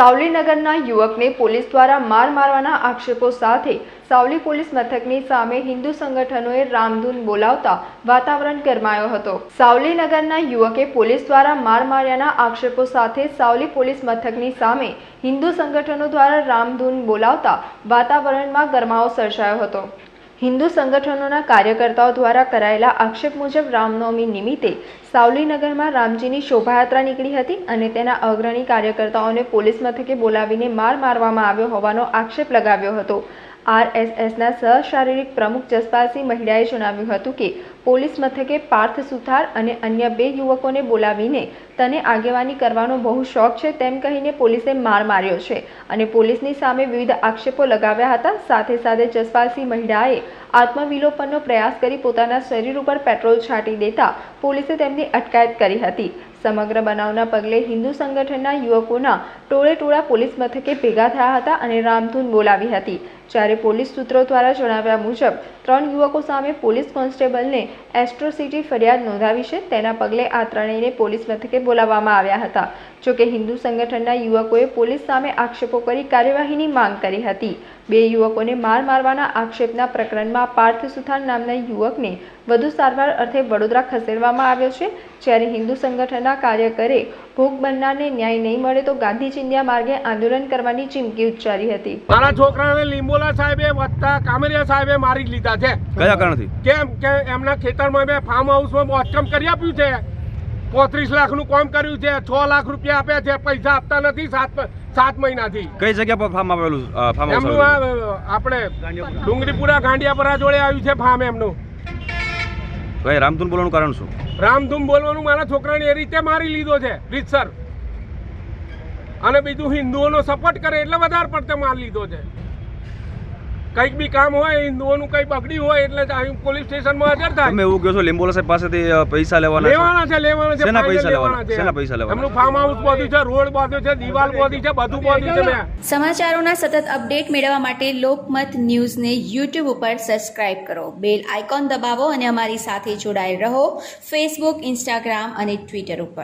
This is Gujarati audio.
સાવલીનગરના યુવકને પોલીસ દ્વારા માર મારવાના આક્ષેપો સાથે સાવલી પોલીસ મથકની સામે હિન્દુ સંગઠનોએ રામધૂન બોલાવતા વાતાવરણ ગરમાયો હતો. સાવલીનગરના યુવકે પોલીસ દ્વારા માર માર્યાના આક્ષેપો સાથે સાવલી પોલીસ મથકની સામે હિન્દુ સંગઠનો દ્વારા રામધૂન બોલાવતા વાતાવરણમાં ગરમાવો સર્જાયો હતો. હિન્દુ સંગઠનોના કાર્યકર્તાઓ દ્વારા કરાયેલા આક્ષેપ મુજબ રામનવમી નિમિત્તે સાવલીનગરમાં રામજીની શોભાયાત્રા નીકળી હતી અને તેના અગ્રણી કાર્યકર્તાઓને પોલીસ મથકે બોલાવીને માર મારવામાં આવ્યો હોવાનો આક્ષેપ લગાવ્યો હતો. આરએસએસના સહ શારીરિક પ્રમુખ જસપાલસિંહ મહિડાએ જણાવ્યું હતું કે પોલીસ મથકે પાર્થ સુથાર અને અન્ય બે યુવકોને બોલાવીને તને આગેવાની કરવાનો બહુ શોખ છે તેમ કહીને પોલીસે માર માર્યો છે અને પોલીસની સામે વિવિધ આક્ષેપો લગાવ્યા હતા. સાથે સાથે જસપાલસિંહ મહિડાએ આત્મવિલોપનનો પ્રયાસ કરી પોતાના શરીર ઉપર પેટ્રોલ છાંટી દેતા પોલીસે તેમની અટકાયત કરી હતી. સમગ્ર બનાવના પગલે હિન્દુ સંગઠનના યુવકોના ટોળે ટોળા પોલીસ મથકે ભેગા થયા હતા અને રામધૂન બોલાવી હતી. જ્યારે પોલીસ સૂત્રો દ્વારા જણાવ્યા મુજબ, ત્રણ યુવકો સામે પોલીસ કોન્સ્ટેબલને એસ્ટ્રોસિટી ફરિયાદ નોંધાવી છે. તેના પગલે આ ત્રણેયને પોલીસ મથકે બોલાવવામાં આવ્યા હતા. જોકે હિન્દુ સંગઠનના યુવકોએ પોલીસ સામે આક્ષેપો કરી કાર્યવાહીની માંગ કરી હતી. બે યુવકોને માર મારવાના આક્ષેપના પ્રકરણમાં પાર્થ સુથાર નામના યુવકને વધુ સારવાર અર્થે વડોદરા ખસેડવામાં આવ્યો છે. જ્યારે હિન્દુ સંગઠનના કાર્યકરે ભોગ બનનારને ન્યાય નહીં મળે તો ગાંધી ચિંધ્યા માર્ગે આંદોલન કરવાની ચીમકી ઉચ્ચારી હતી. મારા છોકરાને લીંબોલા સાહેબે વત્તા કામરિયા સાહેબે મારી લીધા છે. કયા કારણથી? કેમ કે એમના ખેતરમાં મેં ફાર્મ હાઉસમાં બાંધકામ કરી આપ્યું છે. પોત્રીસ લાખનું કામ કર્યું છે છ લાખ રૂપિયા આપ્યા છે પૈસા આપતા નથી સાત સાત મહિનાથી. કઈ જગ્યા પર ફાર્મ આવેલું ફાર્મ એમનું આપણે ડુંગરીપુરા ગાંડિયાપરા જોડે આવ્યું છે ફાર્મ એમનું. કઈ રામધૂન બોલવાનું કારણ શું? રામધૂમ બોલવાનું મારા છોકરાને એ રીતે મારી લીધો છે રીતસર. અને બીજું હિન્દુઓનો સપોર્ટ કરે એટલે વધારે પડતે માર લીધો છે. કંઈક બી કામ હોય હિન્દુઓનું કંઈ બગડ્યું હોય એટલે પોલીસ સ્ટેશનમાં હાજર થાય તમે એવું કહો છો લીંબોલા સાહેબ પાસેથી પૈસા લેવાના છે? લેવાના છે લેવાના છે સેના પૈસા લેવાના? છે. સેના પૈસા લેવાના? એમનું ફાર્મ હાઉસ બધું છે રોડ બધું છે દીવાલ બધી છે બધું બધું છે મેં સમાચારોના સતત અપડેટ મેળવવા માટે લોકમત ન્યૂઝને યુટ્યુબ ઉપર સબસ્ક્રાઇબ કરો બેલ આઇકોન દબાવો અને અમારી સાથે જોડાયેલ રહો ફેસબુક ઇન્સ્ટાગ્રામ અને ટ્વિટર ઉપર